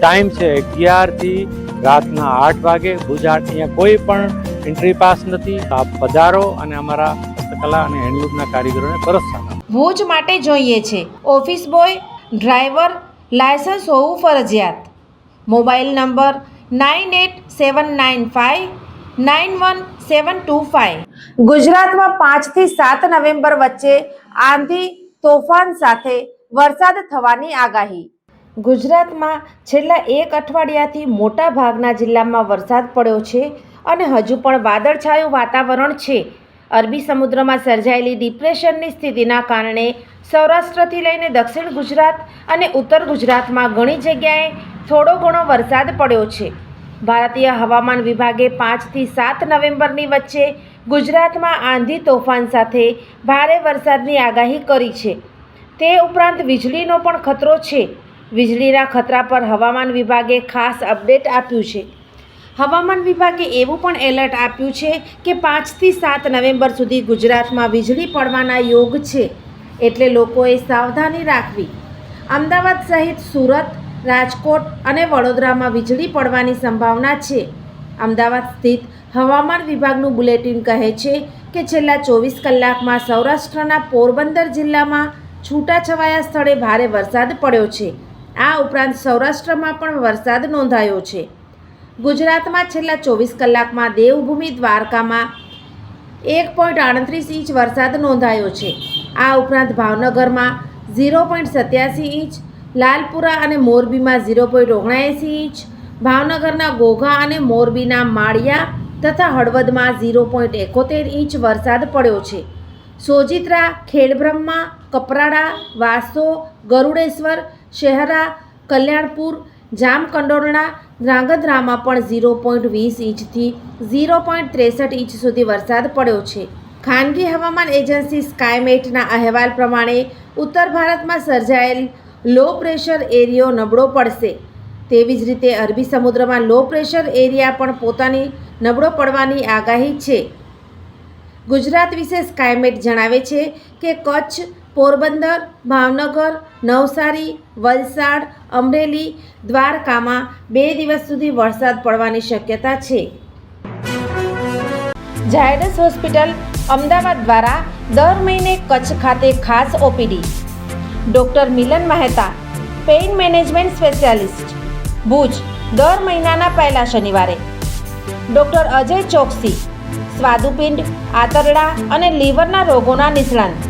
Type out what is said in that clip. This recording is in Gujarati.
ટાઈમ છે અગિયારથી રાતના આઠ વાગે. ગુજરાત અહીંયા કોઈ પણ એન્ટ્રી પાસ નથી. આપ પધારો અને અમારા હસ્તકલા અને હેન્ડલૂમના કારીગરોને પરસ્તા ભુજ માટે જોઈએ છે. ઓફિસ બોય, ડ્રાઈવર, લાયસન્સ હોવું ફરજિયાત. Mobile number nine eight seven nine five nine one seven two five. ગુજરાતમાં પાંચથી સાત નવેમ્બર વચ્ચે આંધી તોફાન સાથે વરસાદ થવાની આગાહી. ગુજરાતમાં છેલ્લા એક અઠવાડિયાથી મોટા ભાગના જિલ્લામાં વરસાદ પડ્યો છે અને હજુ પણ વાદળછાયું વાતાવરણ છે. અરબી સમુદ્રમાં સર્જાયેલી ડિપ્રેશનની સ્થિતિના કારણે સૌરાષ્ટ્રથી લઈને દક્ષિણ ગુજરાત અને ઉત્તર ગુજરાતમાં ઘણી જગ્યાએ થોડો ઘણો વરસાદ પડ્યો છે. ભારતીય હવામાન વિભાગે પાંચથી સાત નવેમ્બરની વચ્ચે ગુજરાતમાં આંધી તોફાન સાથે ભારે વરસાદની આગાહી કરી છે. તે ઉપરાંત વીજળીનો પણ ખતરો છે. વીજળીના ખતરા પર હવામાન વિભાગે ખાસ અપડેટ આપ્યું છે. હવામાન વિભાગે એવું પણ એલર્ટ આપ્યું છે કે પાંચથી સાત નવેમ્બર સુધી ગુજરાતમાં વીજળી પડવાના યોગ છે એટલે લોકોએ સાવધાની રાખવી. અમદાવાદ સહિત સુરત, રાજકોટ અને વડોદરામાં વીજળી પડવાની સંભાવના છે. અમદાવાદ સ્થિત હવામાન વિભાગનું બુલેટિન કહે છે કે છેલ્લા ચોવીસ કલાકમાં સૌરાષ્ટ્રના પોરબંદર જિલ્લામાં છૂટાછવાયા સ્થળે ભારે વરસાદ પડ્યો છે. આ ઉપરાંત સૌરાષ્ટ્રમાં પણ વરસાદ નોંધાયો છે. ગુજરાતમાં છેલ્લા ચોવીસ કલાકમાં દેવભૂમિ દ્વારકામાં એક પોઈન્ટ આડત્રીસ ઇંચ વરસાદ નોંધાયો છે. આ ઉપરાંત ભાવનગરમાં ઝીરો પોઈન્ટ સત્યાસી ઇંચ, લાલપુરા અને મોરબીમાં ઝીરો પોઈન્ટ ઓગણએંસી ઇંચ, ભાવનગરના ઘોઘા અને મોરબીના માળિયા તથા હળવદમાં ઝીરો પોઈન્ટ એકોતેર ઇંચ વરસાદ પડ્યો છે. સોજિત્રા, ખેડબ્રહ્મા, કપરાડા, વાસો, ગરુડેશ્વર શહેરા, કલ્યાણપુર, જામકંડોરણા ધ્રાંગધ્રામાં પણ ઝીરો પોઈન્ટ વીસ ઇંચથી ઝીરો પોઈન્ટ ત્રેસઠ ઇંચ સુધી વરસાદ પડ્યો છે. ખાનગી હવામાન એજન્સી સ્કાયમેટના અહેવાલ પ્રમાણે ઉત્તર ભારતમાં સર્જાયેલ લો પ્રેશર એરિયો નબળો પડશે. તેવી જ રીતે અરબી સમુદ્રમાં લો પ્રેશર એરિયા પણ પોતાની નબળો પડવાની આગાહી છે. ગુજરાત વિશે સ્કાયમેટ જણાવે છે કે કચ્છ પોરબંદર, ભાવનગર, નવસારી, વલસાડ, અમરેલી, દ્વારકામાં બે દિવસ સુધી વરસાદ પડવાની શક્યતા છે. ઝાયડસ હોસ્પિટલ અમદાવાદ દ્વારા દર મહિને કચ્છ ખાતે ખાસ OPD. Doctor Milan Mehta, pain management specialist. Bhuj, દર મહિનાના પહેલા શનિવારે. ડૉક્ટર અજય ચોકસી, સ્વાદુપિંડ, આંતરડા અને લીવરના રોગોના નિષ્ણાંત.